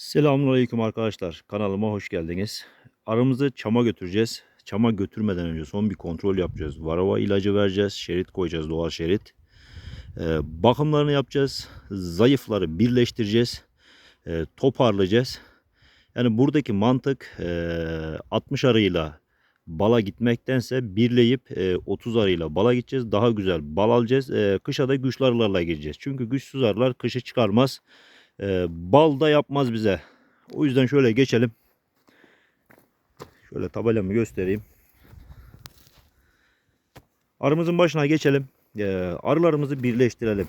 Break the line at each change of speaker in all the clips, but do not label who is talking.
Selamünaleyküm arkadaşlar. Kanalıma hoş geldiniz. Arımızı çama götüreceğiz. Çama götürmeden önce son bir kontrol yapacağız. Varava ilacı vereceğiz. Şerit koyacağız. Doğal şerit. Ee, bakımlarını yapacağız. Zayıfları birleştireceğiz. Ee, toparlayacağız. Yani buradaki mantık e, 60 arıyla bala gitmektense birleyip e, 30 arıyla bala gideceğiz. Daha güzel bal alacağız. E, kışa da güçlü arılarla gireceğiz. Çünkü güçsüz arılar kışı çıkarmaz. E, bal da yapmaz bize. O yüzden şöyle geçelim. Şöyle tabelamı göstereyim. Arımızın başına geçelim. E, arılarımızı birleştirelim.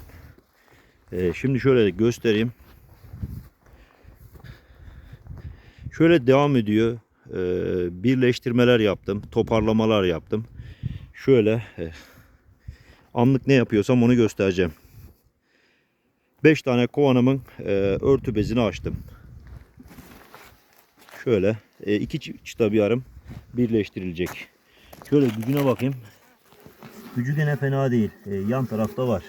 E, şimdi şöyle göstereyim. Şöyle devam ediyor. Birleştirmeler yaptım. Toparlamalar yaptım. Şöyle e, anlık ne yapıyorsam onu göstereceğim. 5 tane kovanımın e, örtü bezini açtım. Şöyle e, iki çıta bir arım birleştirilecek. Şöyle gücüne bakayım. Gücü gene fena değil. E, yan tarafta var.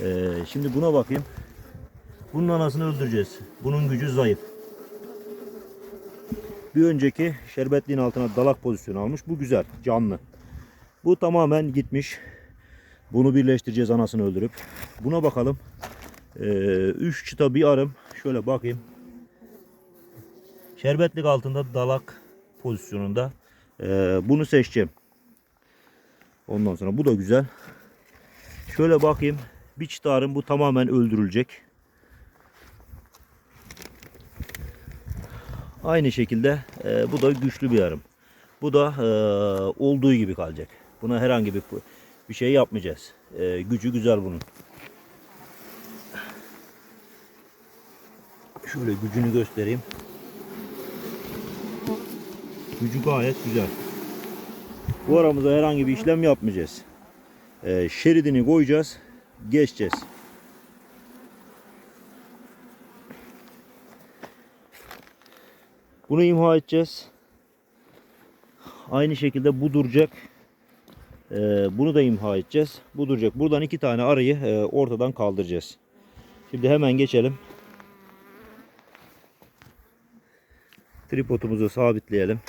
E, şimdi buna bakayım. Bunun anasını öldüreceğiz. Bunun gücü zayıf. Bir önceki şerbetliğin altına dalak pozisyonu almış. Bu güzel, canlı. Bu tamamen gitmiş. Bunu birleştireceğiz anasını öldürüp. Buna bakalım. 3 çıta bir arım. Şöyle bakayım. Şerbetlik altında dalak pozisyonunda. Ee, bunu seçeceğim. Ondan sonra bu da güzel. Şöyle bakayım. Bir çıta arım bu tamamen öldürülecek. Aynı şekilde e, bu da güçlü bir arım. Bu da e, olduğu gibi kalacak. Buna herhangi bir bir şey yapmayacağız. E, gücü güzel bunun. Şöyle gücünü göstereyim. Gücü gayet güzel. Bu aramıza herhangi bir işlem yapmayacağız. E, şeridini koyacağız. Geçeceğiz. Bunu imha edeceğiz. Aynı şekilde bu duracak. Ee, bunu da imha edeceğiz. Bu duracak. Buradan iki tane arıyı e, ortadan kaldıracağız. Şimdi hemen geçelim. Tripodumuzu sabitleyelim.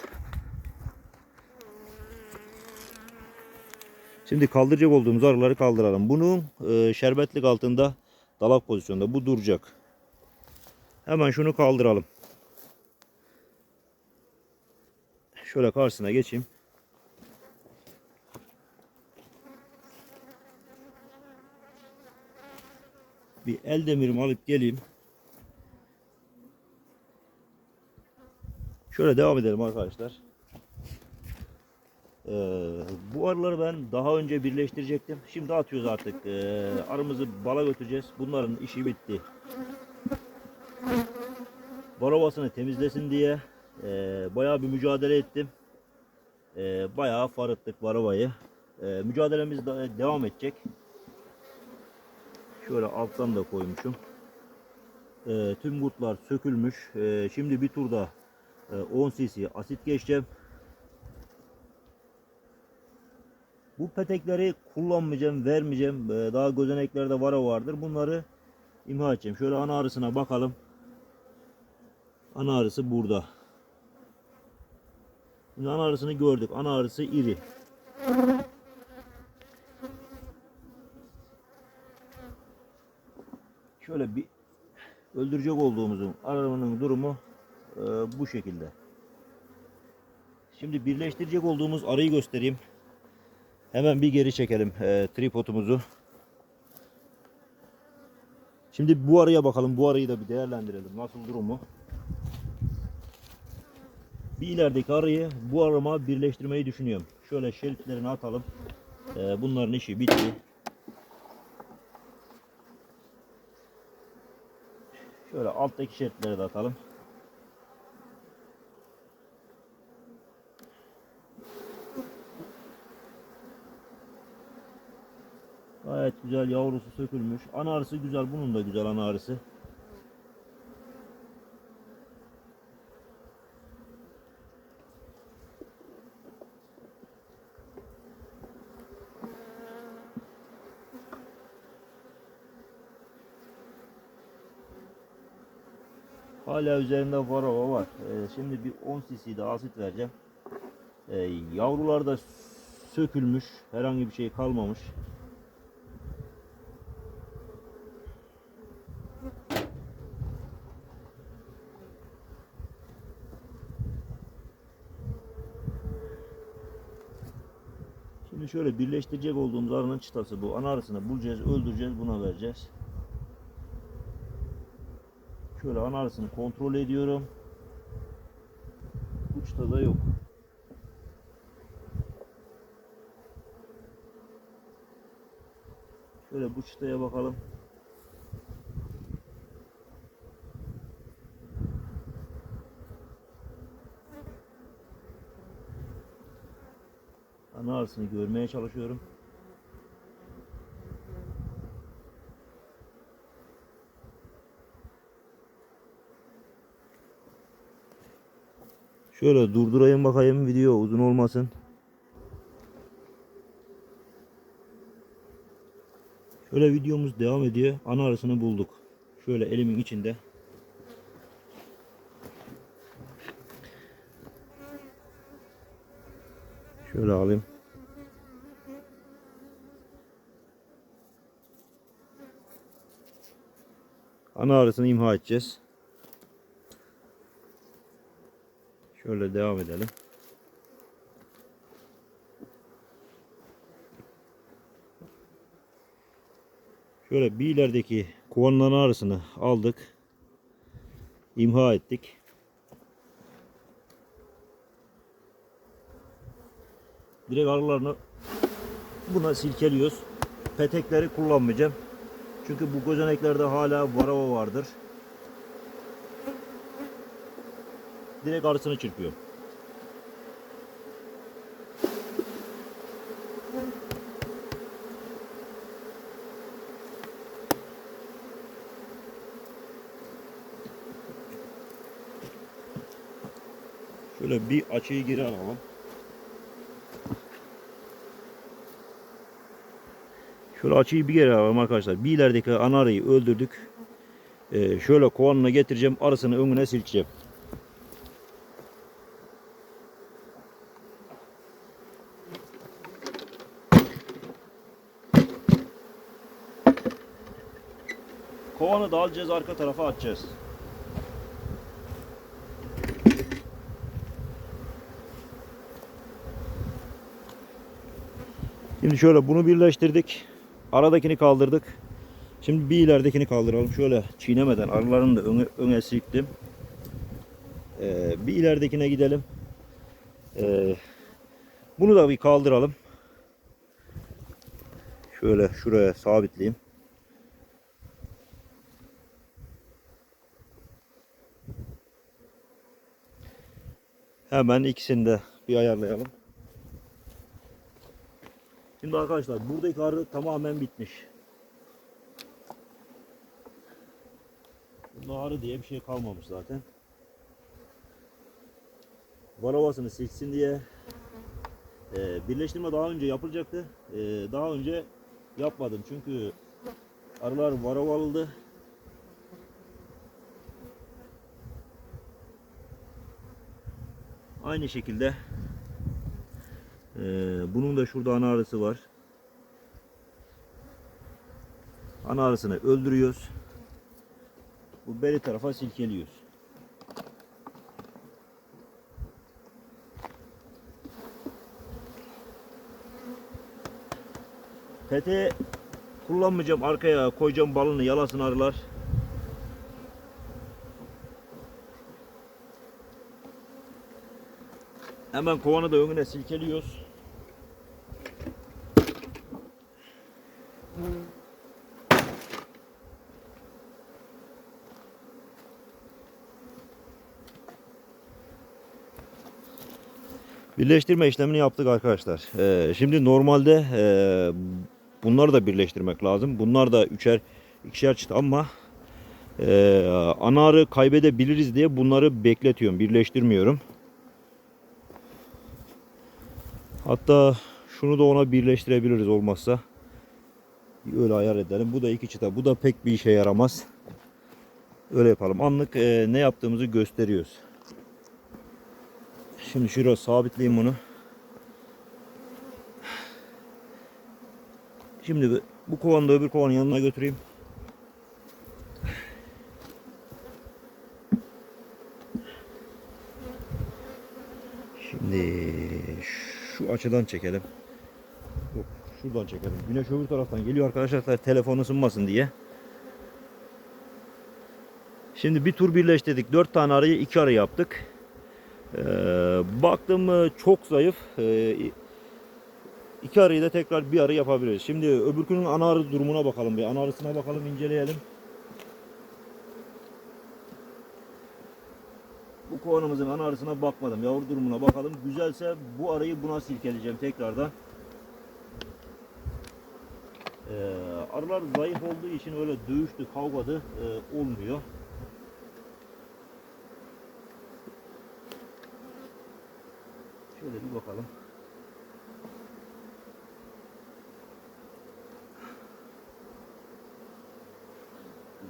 Şimdi kaldıracak olduğumuz arıları kaldıralım. Bunun e, şerbetlik altında dalak pozisyonda. Bu duracak. Hemen şunu kaldıralım. Şöyle karşısına geçeyim. Bir el demirimi alıp geleyim. Şöyle devam edelim arkadaşlar. Ee, bu arıları ben daha önce birleştirecektim. Şimdi atıyoruz artık. Ee, arımızı bala götüreceğiz. Bunların işi bitti. Barovasını temizlesin diye e, bayağı bir mücadele ettim. E, bayağı farıttık varovayı. E, mücadelemiz de devam edecek. Şöyle alttan da koymuşum. E, tüm kurtlar sökülmüş. E, şimdi bir turda e, 10 cc asit geçeceğim. Bu petekleri kullanmayacağım, vermeyeceğim. E, daha gözeneklerde vara vardır. Bunları imha edeceğim. Şöyle ana arısına bakalım. Ana arısı burada. Şimdi ana arısını gördük. Ana arısı iri. Şöyle bir öldürecek olduğumuzun arının durumu e, bu şekilde. Şimdi birleştirecek olduğumuz arıyı göstereyim. Hemen bir geri çekelim e, tripodumuzu. Şimdi bu arıya bakalım. Bu arıyı da bir değerlendirelim. Nasıl durumu? Bir ilerideki arıyı bu arama birleştirmeyi düşünüyorum. Şöyle şeritlerini atalım. Ee, bunların işi bitti. Şöyle alttaki şeritleri de atalım. Gayet güzel yavrusu sökülmüş. Ana arısı güzel. Bunun da güzel ana arısı. Hala üzerinde varava var. Ee, şimdi bir 10 cc de asit vereceğim. Ee, yavrular da sökülmüş. Herhangi bir şey kalmamış. Şimdi şöyle birleştirecek olduğumuz arının çıtası bu. Ana arısını bulacağız, öldüreceğiz, buna vereceğiz. Şöyle ana arısını kontrol ediyorum. Uçta da yok. Şöyle bu çıtaya bakalım. Ana görmeye çalışıyorum. Şöyle durdurayım bakayım video uzun olmasın. Şöyle videomuz devam ediyor. Ana arısını bulduk. Şöyle elimin içinde. Şöyle alayım. Ana arısını imha edeceğiz. Şöyle devam edelim. Şöyle bir ilerideki kovanın ana arısını aldık. İmha ettik. Direkt arılarını buna silkeliyoruz. Petekleri kullanmayacağım. Çünkü bu gözeneklerde hala varava vardır. Direkt arısını çırpıyorum. Şöyle bir açıyı geri alalım. Şöyle açıyı bir geri alalım arkadaşlar. Bir ilerideki ana arıyı öldürdük. Ee, şöyle kovanına getireceğim. Arısını önüne silkeceğim. Kovanı da alacağız arka tarafa atacağız. Şimdi şöyle bunu birleştirdik. Aradakini kaldırdık. Şimdi bir ileridekini kaldıralım. Şöyle çiğnemeden arılarını da öne, öne silktim. Ee, bir ileridekine gidelim. Ee, bunu da bir kaldıralım. Şöyle şuraya sabitleyeyim. Hemen ikisini de bir ayarlayalım. Şimdi arkadaşlar buradaki arı tamamen bitmiş. Bunda arı diye bir şey kalmamış zaten. Varavasını silsin diye e, birleştirme daha önce yapılacaktı. E, daha önce yapmadım çünkü arılar varavalıdı. Aynı şekilde ee, bunun da şurada ana arısı var. Ana arısını öldürüyoruz. Bu beri tarafa silkeliyoruz. Pete kullanmayacağım arkaya koyacağım balını yalasın arılar. Hemen kovanı da önüne silkeliyoruz. Birleştirme işlemini yaptık arkadaşlar. Ee, şimdi normalde e, bunları da birleştirmek lazım. Bunlar da üçer ikişer çıt ama e, ana arı kaybedebiliriz diye bunları bekletiyorum. Birleştirmiyorum. Hatta şunu da ona birleştirebiliriz olmazsa. Öyle ayar edelim. Bu da iki çıta. Bu da pek bir işe yaramaz. Öyle yapalım. Anlık e, ne yaptığımızı gösteriyoruz. Şimdi şuraya sabitleyeyim bunu. Şimdi bu- kovanı da öbür kovanın yanına götüreyim. Şimdi şu açıdan çekelim. Yok şuradan çekelim. Güneş öbür taraftan geliyor arkadaşlar telefon ısınmasın diye. Şimdi bir tur birleştirdik. 4 tane arayı 2 arı yaptık. Ee, baktım mı çok zayıf. Ee, iki arıyı da tekrar bir arı yapabiliriz. Şimdi öbürkünün ana arı durumuna bakalım. Bir ana arısına bakalım inceleyelim. Kovanımızın ana arısına bakmadım. Yavru durumuna bakalım. Güzelse bu arıyı buna silkeleyeceğim tekrardan. Ee, arılar zayıf olduğu için öyle dövüştü, kavgadı e, olmuyor. Şöyle bir bakalım.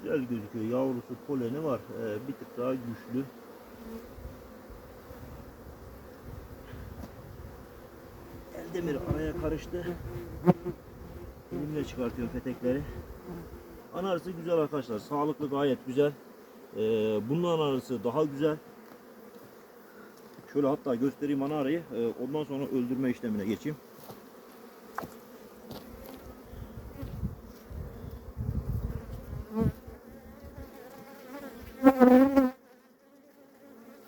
Güzel gözüküyor. Yavrusu poleni var. Ee, bir tık daha güçlü. Eldemir araya karıştı. Elimle çıkartıyorum petekleri. Ana arısı güzel arkadaşlar. Sağlıklı gayet güzel. Ee, bunun ana arısı daha güzel. Şöyle hatta göstereyim ana arıyı. Ee, ondan sonra öldürme işlemine geçeyim.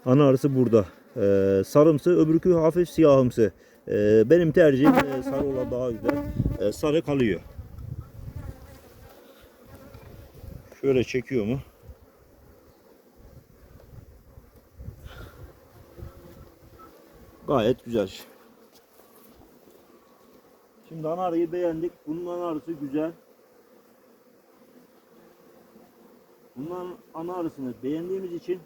Ana arısı burada. Ee, sarımsı, öbürkü hafif siyahımsı. Ee, benim tercihim e, sarı olan daha güzel. Ee, sarı kalıyor. Şöyle çekiyor mu? Gayet güzel. Şimdi ana arıyı beğendik. Bunun ana arısı güzel. Bunların ana arısını beğendiğimiz için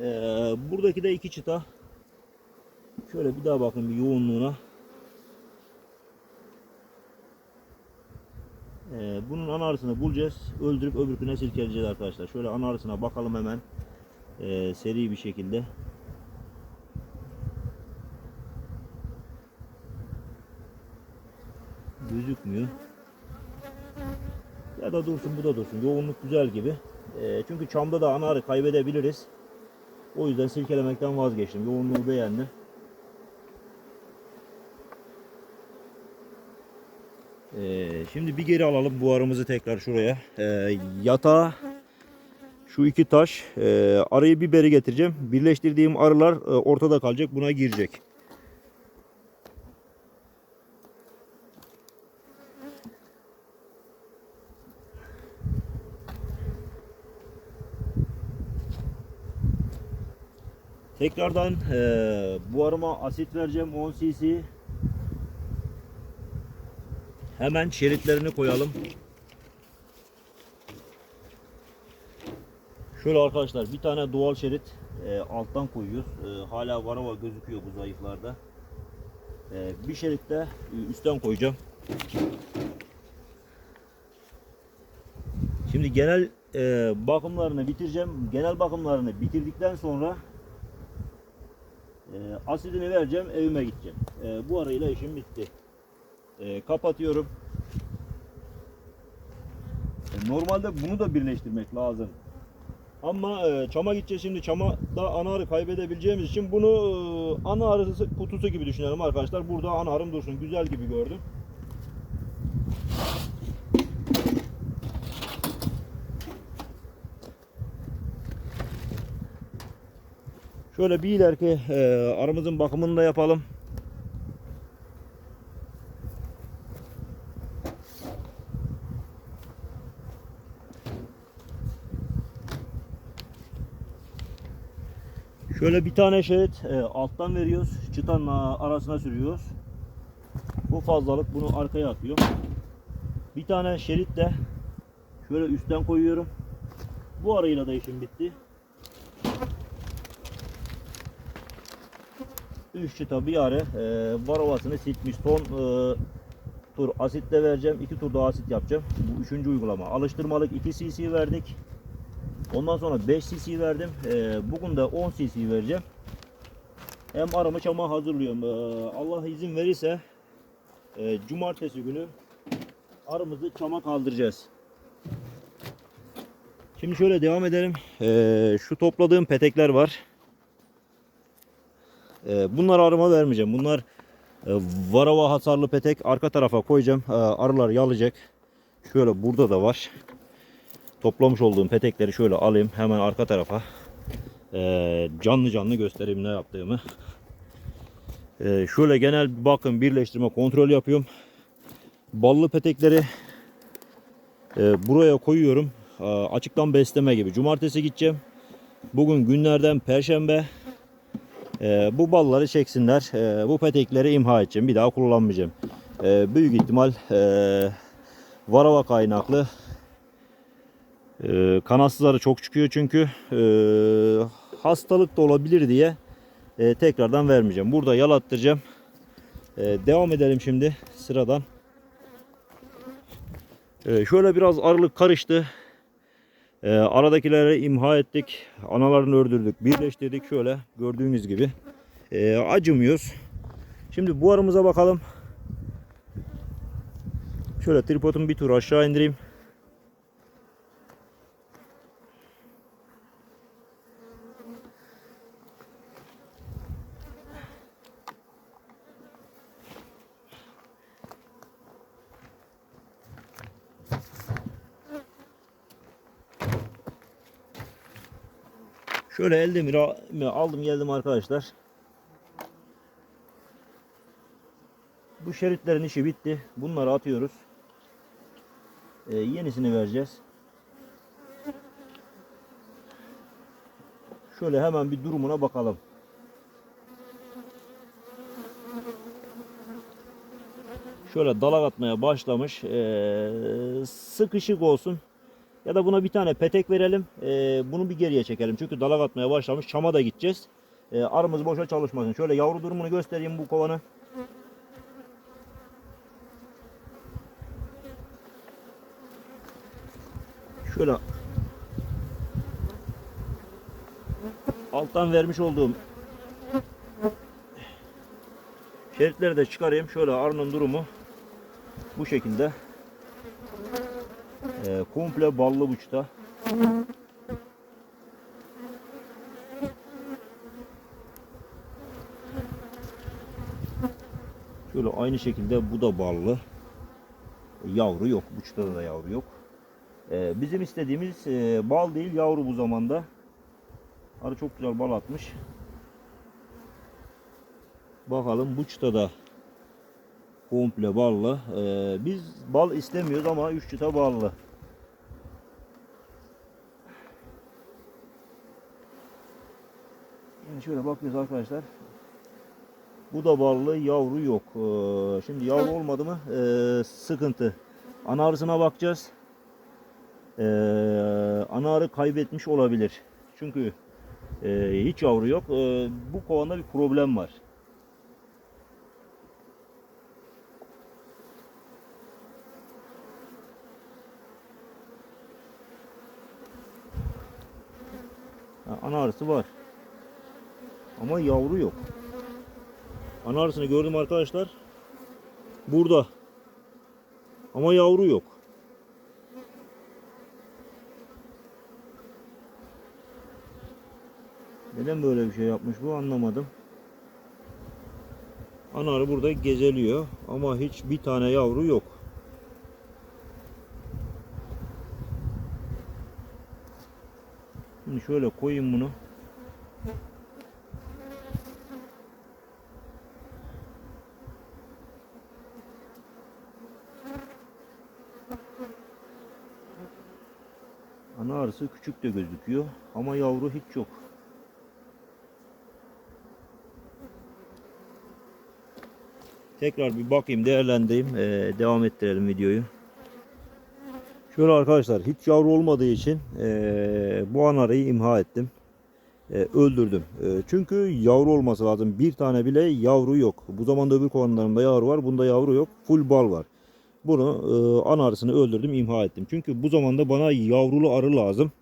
eee, buradaki de iki çıta. Şöyle bir daha bakın bir yoğunluğuna. Eee, bunun ana arısını bulacağız. Öldürüp öbürküne silkeleyeceğiz arkadaşlar. Şöyle ana arısına bakalım hemen. Eee, seri bir şekilde. gözükmüyor. Ya da dursun bu da dursun. Yoğunluk güzel gibi. Ee, çünkü çamda da ana arı kaybedebiliriz. O yüzden silkelemekten vazgeçtim. Yoğunluğu beğendim. Şimdi bir geri alalım bu arımızı tekrar şuraya. Ee, yatağa şu iki taş e, arayı bir beri getireceğim. Birleştirdiğim arılar e, ortada kalacak. Buna girecek. Tekrardan eee bu arıma asit vereceğim 10 cc. Hemen şeritlerini koyalım. Şöyle arkadaşlar bir tane doğal şerit eee, alttan koyuyoruz. Eee, hala varava gözüküyor bu zayıflarda. Eee, bir şerit de e, üstten koyacağım. Şimdi genel eee, bakımlarını bitireceğim. Genel bakımlarını bitirdikten sonra e, asidini vereceğim, evime gideceğim. E, bu arayla işim bitti. E, kapatıyorum. E, normalde bunu da birleştirmek lazım. Ama e, çama gideceğiz şimdi. Çama da ana arı kaybedebileceğimiz için bunu e, ana kutusu gibi düşünelim arkadaşlar. Burada ana arım dursun. Güzel gibi gördüm. Şöyle bir ileriki e, aramızın bakımını da yapalım. Şöyle bir tane şerit e, alttan veriyoruz. Çıtanın arasına sürüyoruz. Bu fazlalık bunu arkaya atıyor. Bir tane şerit de şöyle üstten koyuyorum. Bu arayla da işim bitti. Üç çıta bir are e, varovasını silkmiş. Son e, tur asitle vereceğim. iki tur daha asit yapacağım. Bu üçüncü uygulama. Alıştırmalık 2 cc verdik. Ondan sonra 5 cc verdim. Ee, bugün de 10 cc vereceğim. Hem arımı çama hazırlıyorum. Ee, Allah izin verirse e, cumartesi günü arımızı çama kaldıracağız. Şimdi şöyle devam edelim. Ee, şu topladığım petekler var. Ee, bunları arıma vermeyeceğim. Bunlar e, varava hasarlı petek. Arka tarafa koyacağım. Ee, arılar yalayacak. Şöyle burada da var. Toplamış olduğum petekleri şöyle alayım. Hemen arka tarafa. Ee, canlı canlı göstereyim ne yaptığımı. Ee, şöyle genel bir bakın birleştirme kontrol yapıyorum. Ballı petekleri e, buraya koyuyorum. Aa, açıktan besleme gibi. Cumartesi gideceğim. Bugün günlerden perşembe. Ee, bu balları çeksinler. Ee, bu petekleri imha edeceğim. Bir daha kullanmayacağım. Ee, büyük ihtimal e, varava kaynaklı e, kanatsızları çok çıkıyor çünkü e, hastalık da olabilir diye e, tekrardan vermeyeceğim. Burada yalattıracağım. E, devam edelim şimdi sıradan. E, şöyle biraz arılık karıştı. E, aradakileri imha ettik. Analarını ördürdük. Birleştirdik şöyle gördüğünüz gibi. E, acımıyoruz. Şimdi bu arımıza bakalım. Şöyle tripodumu bir tur aşağı indireyim. Şöyle eldemiri aldım geldim arkadaşlar. Bu şeritlerin işi bitti. Bunları atıyoruz. Ee, yenisini vereceğiz. Şöyle hemen bir durumuna bakalım. Şöyle dalak atmaya başlamış. Ee, sıkışık olsun. Ya da buna bir tane petek verelim. Ee, bunu bir geriye çekelim. Çünkü dalak atmaya başlamış. Çama da gideceğiz. Ee, arımız boşa çalışmasın. Şöyle yavru durumunu göstereyim bu kovanı. Şöyle alttan vermiş olduğum şeritleri de çıkarayım. Şöyle arının durumu bu şekilde. Ee, komple ballı buçta. Şöyle aynı şekilde bu da ballı. Yavru yok. Buçta da yavru yok. Ee, bizim istediğimiz e, bal değil yavru bu zamanda. Arı çok güzel bal atmış. Bakalım buçta da komple ballı. Ee, biz bal istemiyoruz ama üç çıta ballı. Yani şöyle bakıyoruz arkadaşlar. Bu da ballı yavru yok. Ee, şimdi yavru olmadı mı ee, sıkıntı. Ana arısına bakacağız. Ee, ana arı kaybetmiş olabilir. Çünkü ee, hiç yavru yok. Ee, bu kovanda bir problem var. Ha, ana arısı var. Ama yavru yok. Ana gördüm arkadaşlar. Burada. Ama yavru yok. Neden böyle bir şey yapmış bu anlamadım. Ana arı burada gezeliyor ama hiç bir tane yavru yok. Şimdi şöyle koyayım bunu. Ana arısı küçük de gözüküyor ama yavru hiç yok. Tekrar bir bakayım, değerlendireyim, ee, devam ettirelim videoyu. Şöyle arkadaşlar, hiç yavru olmadığı için ee, bu anarayı imha ettim. Ee, öldürdüm. Ee, çünkü yavru olması lazım. Bir tane bile yavru yok. Bu zamanda öbür kovanlarımda yavru var, bunda yavru yok. Full bal var. Bunu e, ana arısını öldürdüm, imha ettim. Çünkü bu zamanda bana yavrulu arı lazım.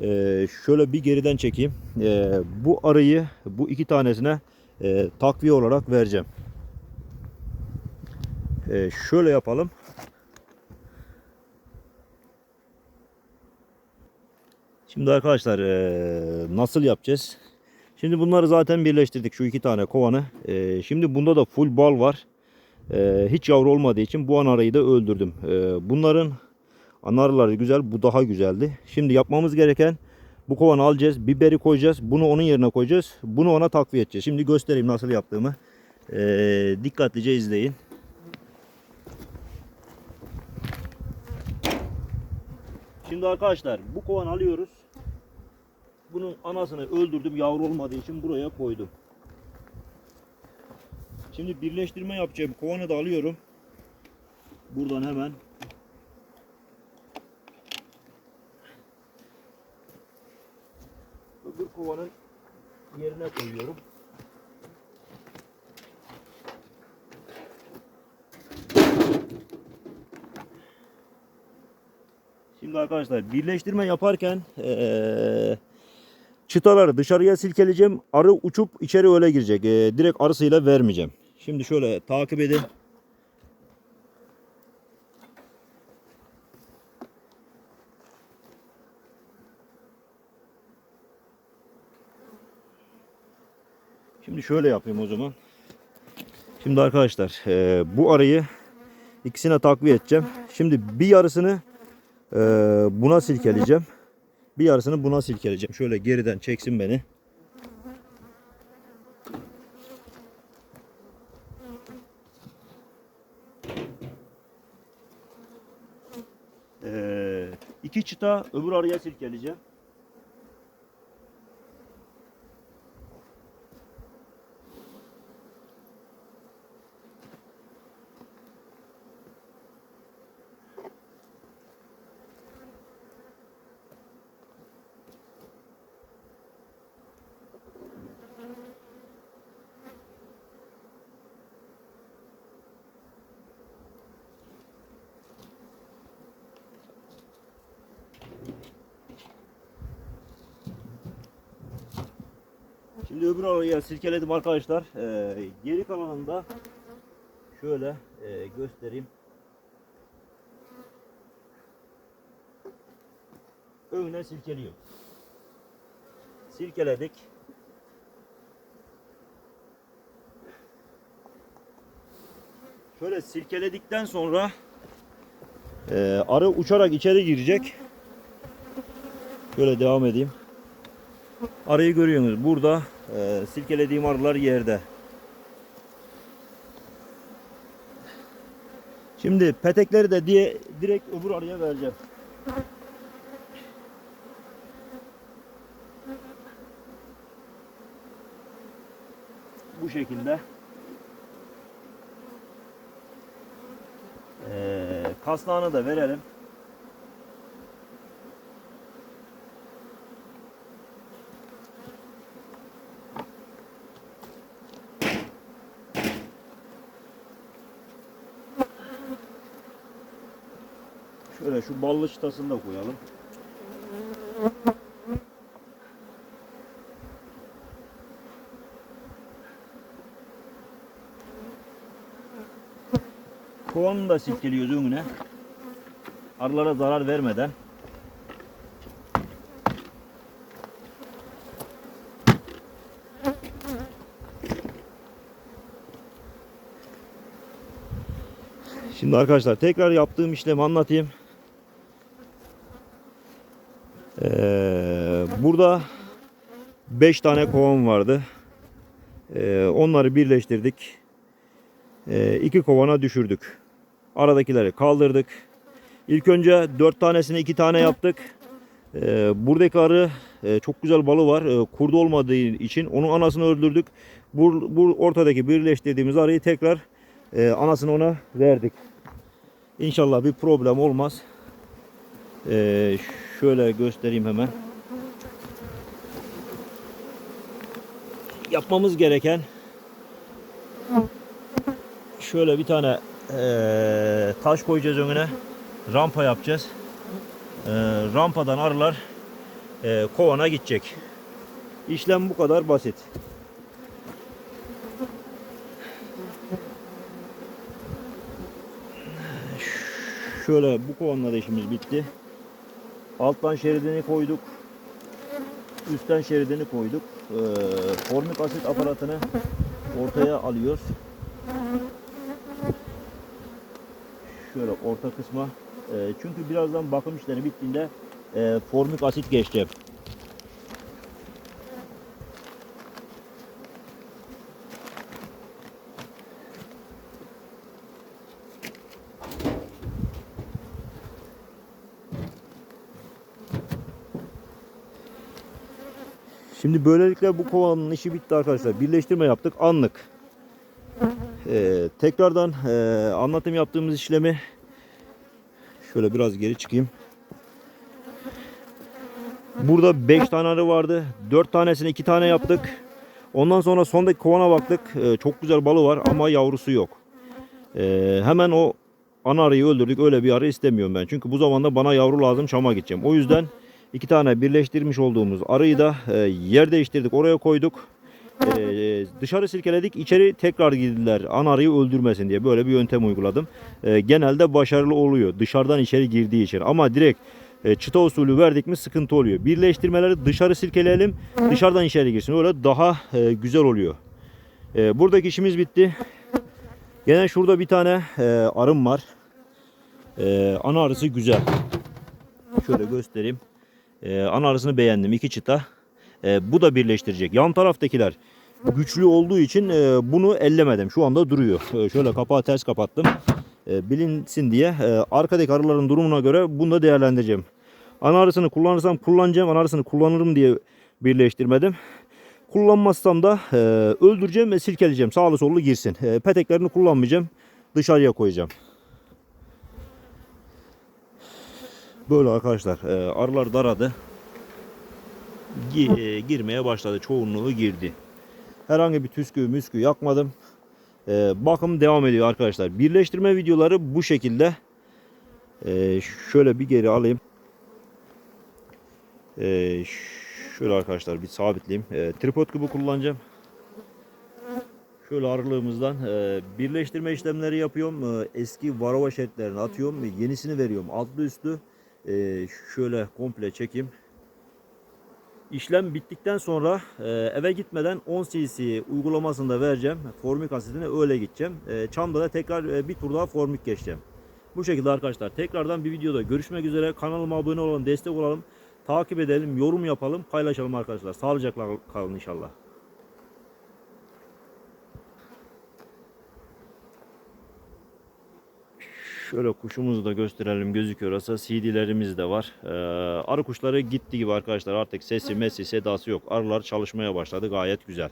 Ee, şöyle bir geriden çekeyim. Ee, bu arıyı bu iki tanesine e, takviye olarak vereceğim. Ee, şöyle yapalım. Şimdi arkadaşlar e, nasıl yapacağız? Şimdi bunları zaten birleştirdik şu iki tane kovanı. E, şimdi bunda da full bal var. E, hiç yavru olmadığı için bu anarayı da öldürdüm. E, bunların anarları güzel, bu daha güzeldi. Şimdi yapmamız gereken bu kovanı alacağız, biberi koyacağız, bunu onun yerine koyacağız, bunu ona takviye edeceğiz. Şimdi göstereyim nasıl yaptığımı. E, dikkatlice izleyin. Şimdi arkadaşlar bu kovanı alıyoruz. Bunun anasını öldürdüm yavru olmadığı için buraya koydum. Şimdi birleştirme yapacağım. Kovanı da alıyorum. Buradan hemen öbür kovanın yerine koyuyorum. Şimdi arkadaşlar birleştirme yaparken eee, çıtaları dışarıya silkeleyeceğim. Arı uçup içeri öyle girecek. Eee, direkt arısıyla vermeyeceğim. Şimdi şöyle takip edin. Şimdi şöyle yapayım o zaman. Şimdi arkadaşlar eee, bu arıyı ikisine takviye edeceğim. Şimdi bir yarısını eee, buna silkeleyeceğim. Bir yarısını buna silkeleyeceğim. Şöyle geriden çeksin beni. Eee iki çıta öbür araya silkeleyeceğim. Şimdi öbür araya silkeledim arkadaşlar. Ee, geri kalanında şöyle e, göstereyim. Önüne silkeliyor. Silkeledik. Şöyle silkeledikten sonra e, arı uçarak içeri girecek. Şöyle devam edeyim. Arıyı görüyorsunuz. Burada e, silkelediğim arılar yerde. Şimdi petekleri de diye direkt öbür arıya vereceğim. Bu şekilde. Ee, kasnağını da verelim. Şöyle şu ballı çıtasını da koyalım. Kovanını da silkeliyoruz önüne. Arılara zarar vermeden. Şimdi arkadaşlar tekrar yaptığım işlemi anlatayım. Ee, burada 5 tane kovan vardı. Ee, onları birleştirdik. Ee, iki kovana düşürdük. Aradakileri kaldırdık. İlk önce 4 tanesini 2 tane yaptık. Ee, buradaki arı e, çok güzel balı var. Ee, kurdu olmadığı için onun anasını öldürdük. Bu, bu ortadaki birleştirdiğimiz arıyı tekrar e, anasını ona verdik. İnşallah bir problem olmaz. Ee, şöyle göstereyim hemen. Yapmamız gereken şöyle bir tane eee, taş koyacağız önüne. Rampa yapacağız. Eee, rampadan arılar e, kovana gidecek. İşlem bu kadar basit. Şöyle bu kovanla da işimiz bitti. Alttan şeridini koyduk. Üstten şeridini koyduk. Ee, formik asit aparatını ortaya alıyoruz. Şöyle orta kısma. Ee, çünkü birazdan bakım işleri bittiğinde e, formik asit geçeceğim. Şimdi böylelikle bu kovanın işi bitti arkadaşlar. Birleştirme yaptık anlık. Ee, tekrardan e, anlatım yaptığımız işlemi şöyle biraz geri çıkayım. Burada 5 tane arı vardı. 4 tanesini 2 tane yaptık. Ondan sonra sondaki kovana baktık. Ee, çok güzel balı var ama yavrusu yok. Ee, hemen o ana arıyı öldürdük. Öyle bir arı istemiyorum ben. Çünkü bu zamanda bana yavru lazım. Çama gideceğim. O yüzden iki tane birleştirmiş olduğumuz arıyı da e, yer değiştirdik. Oraya koyduk. Ee, dışarı silkeledik. içeri tekrar girdiler. Ana arıyı öldürmesin diye böyle bir yöntem uyguladım. Ee, genelde başarılı oluyor. Dışarıdan içeri girdiği için. Ama direkt e, çıta usulü verdik mi sıkıntı oluyor. Birleştirmeleri dışarı silkeleyelim. Dışarıdan içeri girsin. Öyle daha e, güzel oluyor. E, buradaki işimiz bitti. Gene şurada bir tane e, arım var. E, ana arısı güzel. Şöyle göstereyim. E, ana arısını beğendim. iki çıta. E, bu da birleştirecek. Yan taraftakiler güçlü olduğu için e, bunu ellemedim. Şu anda duruyor. E, şöyle kapağı ters kapattım. E, bilinsin diye e, arkadaki arıların durumuna göre bunu da değerlendireceğim. Ana arısını kullanırsam kullanacağım. Ana arısını kullanırım diye birleştirmedim. Kullanmazsam da e, öldüreceğim ve silkeleyeceğim. Sağlı sollu girsin. E, peteklerini kullanmayacağım. Dışarıya koyacağım. Böyle arkadaşlar. E, arılar daradı. Gi- e, girmeye başladı. Çoğunluğu girdi. Herhangi bir tüskü müskü yakmadım. E, bakım devam ediyor arkadaşlar. Birleştirme videoları bu şekilde. E, şöyle bir geri alayım. E, şöyle arkadaşlar bir sabitleyeyim. E, tripod gibi kullanacağım. Şöyle arılığımızdan e, birleştirme işlemleri yapıyorum. E, eski varova şeritlerini atıyorum. ve Yenisini veriyorum. Altlı üstü. E, şöyle komple çekeyim. İşlem bittikten sonra e, eve gitmeden 10 cc uygulamasını da vereceğim. Formik asitine öyle gideceğim. E, çamda da tekrar e, bir tur daha formik geçeceğim. Bu şekilde arkadaşlar tekrardan bir videoda görüşmek üzere. Kanalıma abone olun, destek olalım. Takip edelim, yorum yapalım, paylaşalım arkadaşlar. Sağlıcakla kalın inşallah. Şöyle kuşumuzu da gösterelim gözüküyor. Aslında CD'lerimiz de var. Ee, arı kuşları gitti gibi arkadaşlar. Artık sesi, mesi, sedası yok. Arılar çalışmaya başladı. Gayet güzel.